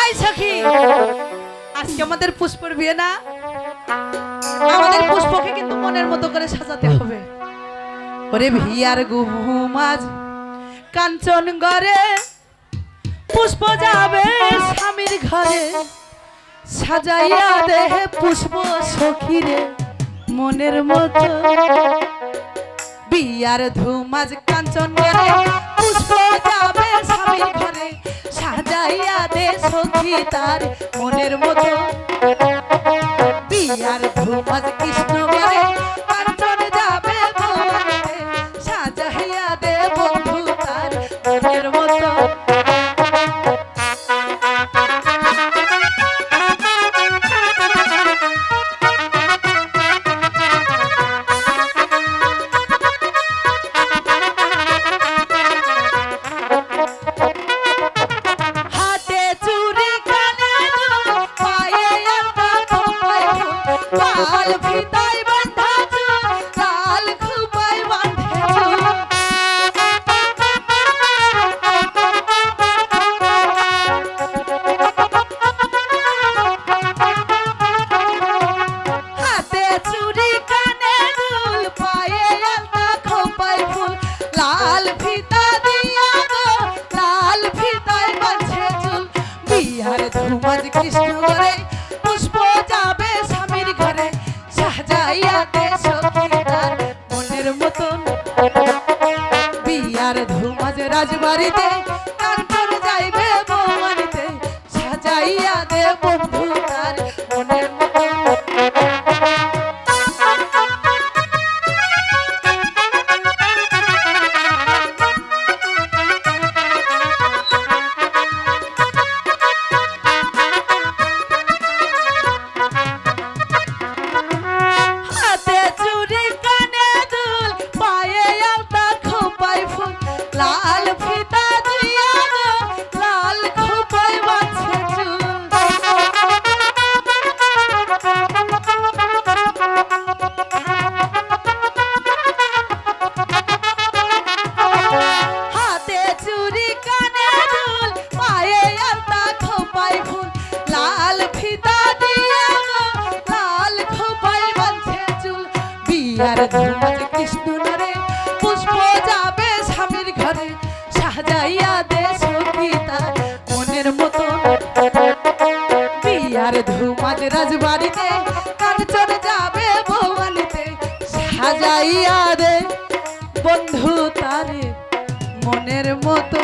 I সখী। আজকে আমাদের পুষ্পর বিয়ে না? আমাদের পুষ্পকে কিন্তু মনের মতো করে সাজাতে হবে। ওরে ভিয়ার গুহুমাজ কাঞ্চন ঘরে পুষ্প যাবে স্বামীর ঘরে। সাজাইয়া দেহে পুষ্প সখীরে। মনের মতো বিয়ার ধুমাজ কাঞ্চন ঘরে পুষ্প যাবে তার মনের মতো। বিয়ার ধুমাজ কৃষ্ণ ঘরে কাঞ্চন যাবে সাজাইয়া দে বন্ধু তার মনের মতো। বিহার ধুমাজ কৃষ্ণ ঘরে পুষ্প যাবে স্বামীর ঘরে। সাজাইয়া দে সখী তার মনের মতন। বিয়ার ধুমাজ রাজবাড়িতে লাল ফিতা দিয়া লাল খোপায় বাঁধছে চুল। হাতে চুড়ি কানে দুল, পায়ে আলতা খোপায় ফুল। লাল ফিতা দিয়া লাল খোপায় বাঁধছে চুল। বিয়ার ধুমাজ ধুমাজ রাজবাড়িতে কাঞ্চন যাবে ভবানীতে সাজাইয়া রে বন্ধু তারে মনের মতো